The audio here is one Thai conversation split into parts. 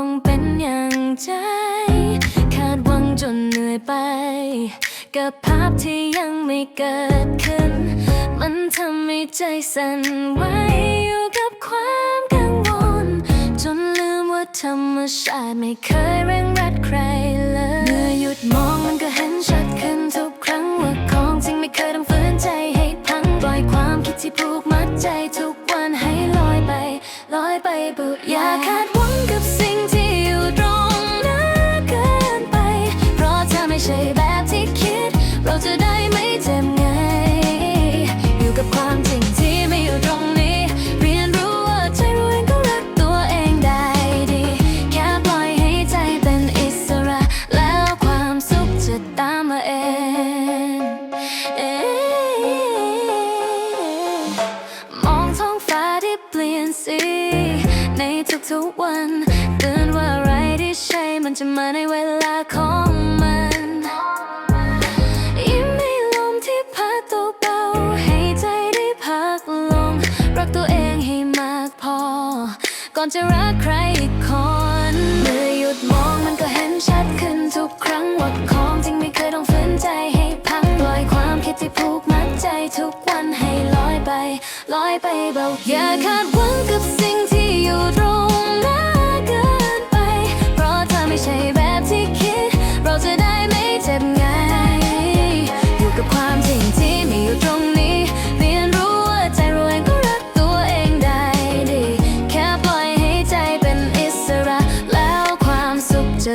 ต้องเป็นอย่างใจ คาดหวังจนเหนื่อยไป กับภาพที่ยังไม่เกิดขึ้น มันทำให้ใจสั่นไหวอยู่กับความกังวล จนลืมว่าธรรมชาติไม่เคยเร่งรัดใครเลยเมื่อหยุดมองมันก็เห็นชัดขึ้นทุกครั้งว่าของจริงไม่เคยต้องฝืนใจให้พังปล่อยความคิดที่ผูกมัดใจทุกวันให้ลอยไป ลอยไปบุอย่าคาด ทุกวันเตือนว่าอะไรที่ใช่มันจะมาในเวลาของมันยิ้มให้ลมที่พัดตัวเบาให้ใจได้พักลง รักตัวเองให้มากพอ ก่อนจะรักใครอีกคนเมื่อหยุดมองมันก็เห็นชัดขึ้นทุกครั้งว่าของจริงไม่เคยต้องฝืนใจให้พังปล่อยความคิดที่ผูกมัดใจทุกวันให้ลอยไปลอยไปเบาอย่าคาดหวังกับสิ่งที่อยู่ตรง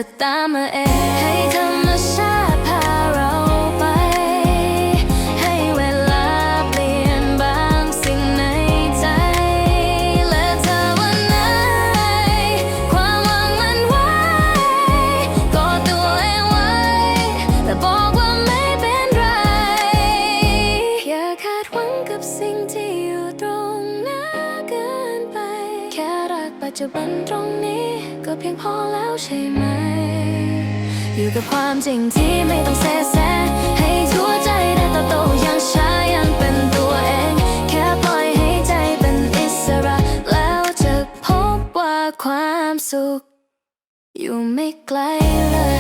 สุขจะตามม จจุบันตรงนี้ก็เพียงพอแล้วใช่ไหม อยู่กับความจริงที่ไม่ต้องเสแสร้งให้ทั่วใจได้เติบโตอย่างช้ายังเป็นตัวเอง แค่ปล่อยให้ใจเป็นอิสระ แล้วจะพบว่าความสุข อยู่ไม่ไกลเลย